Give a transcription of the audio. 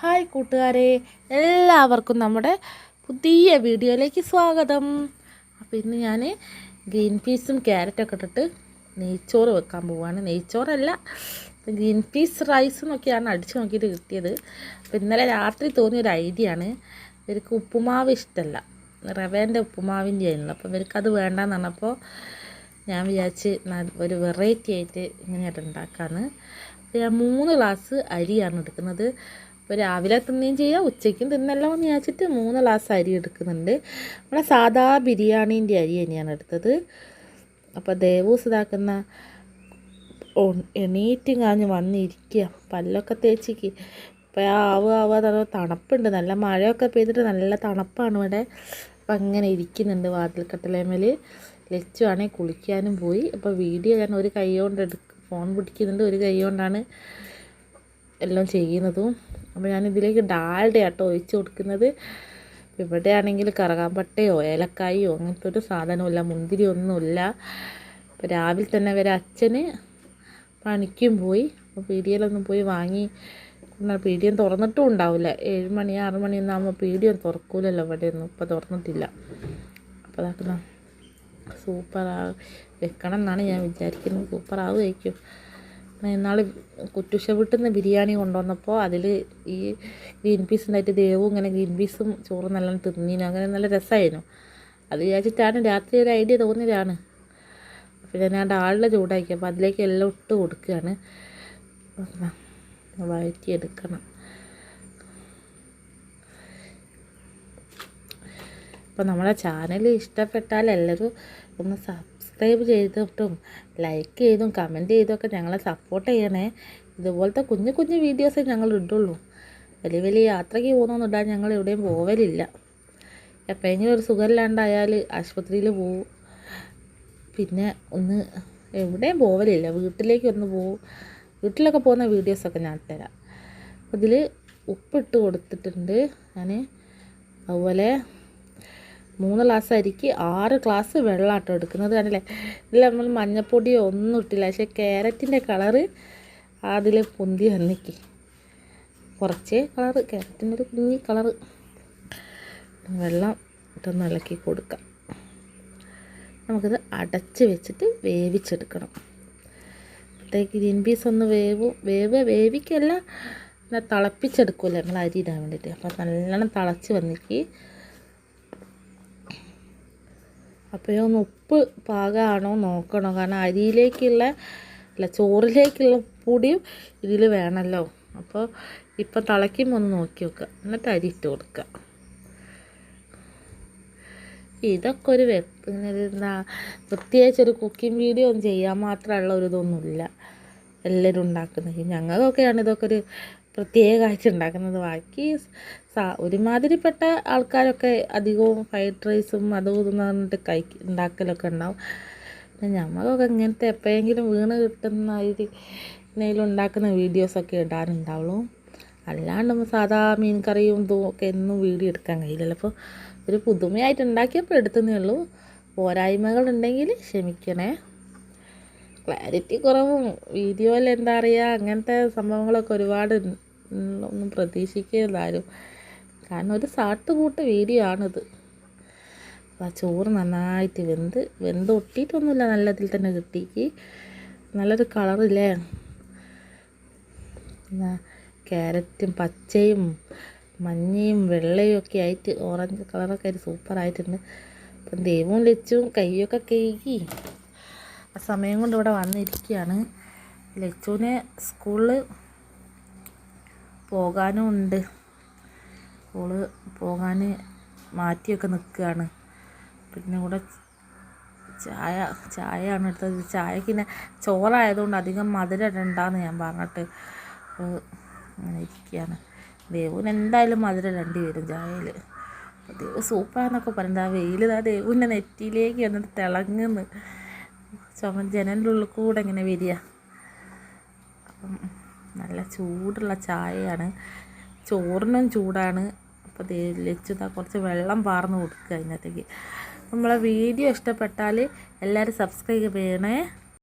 Hi കൂട്ടുകാരെ എല്ലാവർക്കും നമ്മുടെ പുതിയ വീഡിയോയിലേക്ക് സ്വാഗതം. അപ്പോൾ ഇന്ന് ഞാൻ ഗ്രീൻ പീസും ക്യാരറ്റൊക്കെ ഇട്ടിട്ട് നെയ്ച്ചോറ് വെക്കാൻ പോവുകയാണ് നെയ്ച്ചോറല്ല ഗ്രീൻ പീസ് റൈസ് എന്നൊക്കെയാണ് അടിച്ചു നോക്കിയിട്ട് കിട്ടിയത്. അപ്പോൾ ഇന്നലെ രാത്രി തോന്നിയ ഒരു ഐഡിയ ആണ്. ഇവർക്ക് ഉപ്പുമാവ് ഇഷ്ടമല്ല റവേന്റെ ഉപ്പുമാവിന്റെ ആയിരുന്നു. അപ്പോൾ ഇവർക്ക് അത് വേണ്ടെന്ന് പറഞ്ഞപ്പോൾ ഞാൻ വിചാരിച്ച് ഒരു വെറൈറ്റി ആയിട്ട് ഇങ്ങനെയായിട്ട് ഉണ്ടാക്കാമെന്ന് അപ്പോൾ ഞാൻ മൂന്ന് ഗ്ലാസ് അരിയാണ് എടുക്കുന്നത്. അപ്പോൾ രാവിലെ തിന്നുകയും ചെയ്യാം ഉച്ചയ്ക്കും തിന്നല്ലോ എന്ന് വിചാരിച്ചിട്ട് മൂന്ന് ഗ്ലാസ് അരി എടുക്കുന്നുണ്ട്. നമ്മുടെ സാധാ ബിരിയാണീന്റെ അരി തന്നെയാണ് എടുത്തത്. അപ്പോൾ ദേവൂസ് ഇതാക്കുന്ന എണീറ്റും കാഞ്ഞ് വന്നിരിക്കുക പല്ലൊക്കെ തേച്ചിക്ക് ഇപ്പോൾ ആവുക ആവുക തറ തണുപ്പുണ്ട്. നല്ല മഴയൊക്കെ പെയ്തിട്ട് നല്ല തണുപ്പാണ് ഇവിടെ. അപ്പം അങ്ങനെ ഇരിക്കുന്നുണ്ട് വാതിൽ കട്ടലേമേൽ ലച്ചു ആണെങ്കിൽ കുളിക്കാനും പോയി. അപ്പോൾ വീഡിയോ ഞാൻ ഒരു കൈ കൊണ്ട് എടുക്കും ഫോൺ പിടിക്കുന്നുണ്ട്. ഒരു കൈ കൊണ്ടാണ് എല്ലാം ചെയ്യുന്നതും. അപ്പോൾ ഞാനിതിലേക്ക് ഡാൽഡ ആട്ടോ ഒഴിച്ച് കൊടുക്കുന്നത്. ഇവിടെ ആണെങ്കിൽ കറകാമ്പട്ടയോ ഏലക്കായോ അങ്ങനത്തെ ഒരു സാധനമില്ല മുന്തിരി ഒന്നുമില്ല ഇപ്പോൾ രാവിലെ തന്നെ വരെ അച്ഛന് പണിക്കും പോയി. അപ്പോൾ പീടികയിലൊന്നും പോയി വാങ്ങി പീടിയം തുറന്നിട്ടും ഉണ്ടാവില്ല. ഏഴ് മണി ആറ് മണിയൊന്നും ആകുമ്പോൾ പീടിയം തുറക്കൂലല്ലോ ഇവിടെയൊന്നും. ഇപ്പോൾ തുറന്നിട്ടില്ല. അപ്പോൾ അതാക്കുന്ന സൂപ്പർ വെക്കണം എന്നാണ് ഞാൻ വിചാരിക്കുന്നത്. സൂപ്പർ ഇന്നാൾ കുറ്റുശ വീട്ടിൽ നിന്ന് ബിരിയാണി കൊണ്ടുവന്നപ്പോൾ അതിൽ ഈ ഗ്രീൻ പീസ് ഉണ്ടായിട്ട് ദേവും ഇങ്ങനെ ഗ്രീൻ പീസും ചോറും നല്ല തിന്നീനു. അങ്ങനെ നല്ല രസമായിരുന്നു അത് വിചാരിച്ചിട്ടാണ് രാത്രി ഒരു ഐഡിയ തോന്നിയതാണ്. പിന്നെ ഞാൻ ഡാളിലെ ചൂടാക്കി അപ്പോൾ അതിലേക്ക് എല്ലാം ഇട്ട് കൊടുക്കുകയാണ് വഴറ്റിയെടുക്കണം. അപ്പോൾ നമ്മളെ ചാനൽ ഇഷ്ടപ്പെട്ടാൽ എല്ലാവരും ഒന്ന് സബ്സ്ക്രൈബ് ചെയ്തിട്ടും ലൈക്ക് ചെയ്തും കമന്റ് ചെയ്തൊക്കെ ഞങ്ങളെ സപ്പോർട്ട് ചെയ്യണേ. ഇതുപോലത്തെ കുഞ്ഞു കുഞ്ഞു വീഡിയോസേ ഞങ്ങൾ ഇടുള്ളൂ. വലിയ വലിയ യാത്രയ്ക്ക് പോകുന്നൊന്നും ഇടാൻ ഞങ്ങൾ എവിടെയും പോവലില്ല. എപ്പോഴെങ്കിലും ഒരു സുഖമില്ലാണ്ടായാൽ ആശുപത്രിയിൽ പോവും. പിന്നെ ഒന്ന് എവിടെയും പോവലില്ല. വീട്ടിലേക്ക് ഒന്ന് പോവും. വീട്ടിലൊക്കെ പോകുന്ന വീഡിയോസൊക്കെ ഞാൻ തരാം. അതിൽ ഉപ്പിട്ട് കൊടുത്തിട്ടുണ്ട്. ഞാൻ അതുപോലെ മൂന്ന് ഗ്ലാസ് അരിക്ക് ആറ് ഗ്ലാസ് വെള്ളമാട്ടോ എടുക്കുന്നത് കണ്ടില്ലേ? ഇതിൽ നമ്മൾ മഞ്ഞപ്പൊടിയോ ഒന്നും ഇട്ടില്ല. പക്ഷേ ക്യാരറ്റിന്റെ കളറ് അതിൽ പൊന്തി വന്നിക്ക്. കുറച്ചേ കളറ്. ക്യാരറ്റിന്റെ ഒരു കുഞ്ഞി കളറ്. വെള്ളം ഇട്ടൊന്ന് ഇളക്കി കൊടുക്കാം. നമുക്കിത് അടച്ച് വെച്ചിട്ട് വേവിച്ചെടുക്കണം. അപ്പോഴത്തേക്ക് ഗ്രീൻ പീസ് ഒന്ന് വേവും വേവ് വേവിക്കല്ല തിളപ്പിച്ചെടുക്കുമല്ലോ നമ്മൾ അരി ഇടാൻ വേണ്ടിയിട്ട്. അപ്പോൾ നല്ലോണം തിളച്ച് വന്നിക്ക്. അപ്പോൾ ഒന്ന് ഉപ്പ് പാകമാണോ നോക്കണം. കാരണം അരിയിലേക്കുള്ള അല്ല ചോറിലേക്കുള്ള പൊടിയും ഇതിൽ വേണമല്ലോ. അപ്പോൾ ഇപ്പം തിളയ്ക്കുമ്പോൾ ഒന്ന് നോക്കി വെക്കുക എന്നിട്ട് അരി ഇട്ട് കൊടുക്കുക ഇതൊക്കെ ഒരു എന്താ പ്രത്യേകിച്ച് ഒരു കുക്കിംഗ് വീഡിയോ ഒന്നും ചെയ്യാൻ മാത്രമുള്ള ഒരു ഇതൊന്നുമില്ല. എല്ലാവരും ഉണ്ടാക്കുന്നത്. ഞങ്ങൾക്കൊക്കെയാണ് ഇതൊക്കെ ഒരു പ്രത്യേകമായിട്ട് ഉണ്ടാക്കുന്നത്. ബാക്കി ഒരുമാതിരിപ്പെട്ട ആൾക്കാരൊക്കെ അധികവും ഫ്രൈഡ് റൈസും അതും ഇതും പറഞ്ഞിട്ട് കൈ ഉണ്ടാക്കലൊക്കെ ഉണ്ടാവും. പിന്നെ ഞമ്മക്കൊക്കെ ഇങ്ങനത്തെ എപ്പോഴെങ്കിലും വീണ് കിട്ടുന്ന എന്തെങ്കിലും ഉണ്ടാക്കുന്ന വീഡിയോസൊക്കെ ഇടാറുണ്ടാവുള്ളൂ. അല്ലാണ്ട് നമ്മൾ സാധാ മീൻ കറിയും ഇതും ഒക്കെ എന്നും വീഡിയോ എടുക്കാൻ കഴിയില്ലല്ലോ. അപ്പോൾ ഒരു പുതുമയായിട്ട് ഉണ്ടാക്കിയപ്പോൾ എടുത്തതേ ഉള്ളൂ. പോരായ്മകളുണ്ടെങ്കിൽ ക്ഷമിക്കണേ. ക്ലാരിറ്റി കുറവും വീഡിയോയിൽ എന്താ പറയുക അങ്ങനത്തെ സംഭവങ്ങളൊക്കെ ഒരുപാട് ഒന്നും പ്രതീക്ഷിക്കരുതാരും കാരണം ഒരു സാട്ടുകൂട്ട് വീഡിയോ ആണിത് ആ ചോറ് നന്നായിട്ട് വെന്ത് വെന്ത് ഒട്ടിയിട്ടൊന്നുമില്ല നല്ലതിൽ തന്നെ കിട്ടിക്ക് നല്ലൊരു കളറില്ലേ? ക്യാരറ്റും പച്ചയും മഞ്ഞയും വെള്ളയും ഒക്കെ ആയിട്ട് ഓറഞ്ച് കളറൊക്കെ ആയിട്ട് സൂപ്പറായിട്ടുണ്ട്. അപ്പം ദൈവവും ലച്ചും കൈയൊക്കെ കഴുകി ആ സമയം കൊണ്ട് ഇവിടെ വന്നിരിക്കുകയാണ്. ലച്ചുവിനെ സ്കൂളിൽ പോകാനും ഉണ്ട് ഓൾ പോകാൻ മാറ്റിയൊക്കെ നിൽക്കുകയാണ് പിന്നെ കൂടെ ചായ ചായയാണ് എടുത്തത്. ചായക്ക് പിന്നെ ചോറായതുകൊണ്ട് അധികം മധുരം ഇടണ്ടെന്ന് ഞാൻ പറഞ്ഞിട്ട് അങ്ങനെ ഇരിക്കുകയാണ് ദേവുന് എന്തായാലും മധുരം രണ്ടി വരും ചായയിൽ ദേവ് സൂപ്പറാന്നൊക്കെ പറയുന്നത് ആ വെയിൽ ആ ദേവുവിന്റെ നെറ്റിയിലേക്ക് വന്നിട്ട് തിളങ്ങുന്നു. ചുമ ജനലിന്റെ കൂടെ ഇങ്ങനെ വരിക. അപ്പം നല്ല ചൂടുള്ള ചായയാണ്. ചോറിനും ചൂടാണ്. അപ്പോൾ ലച്ചുതാ കുറച്ച് വെള്ളം പാർന്ന് കൊടുക്കുക അതിനകത്തേക്ക്. നമ്മളെ വീഡിയോ ഇഷ്ടപ്പെട്ടാൽ എല്ലാവരും സബ്സ്ക്രൈബ് ചെയ്യണേ.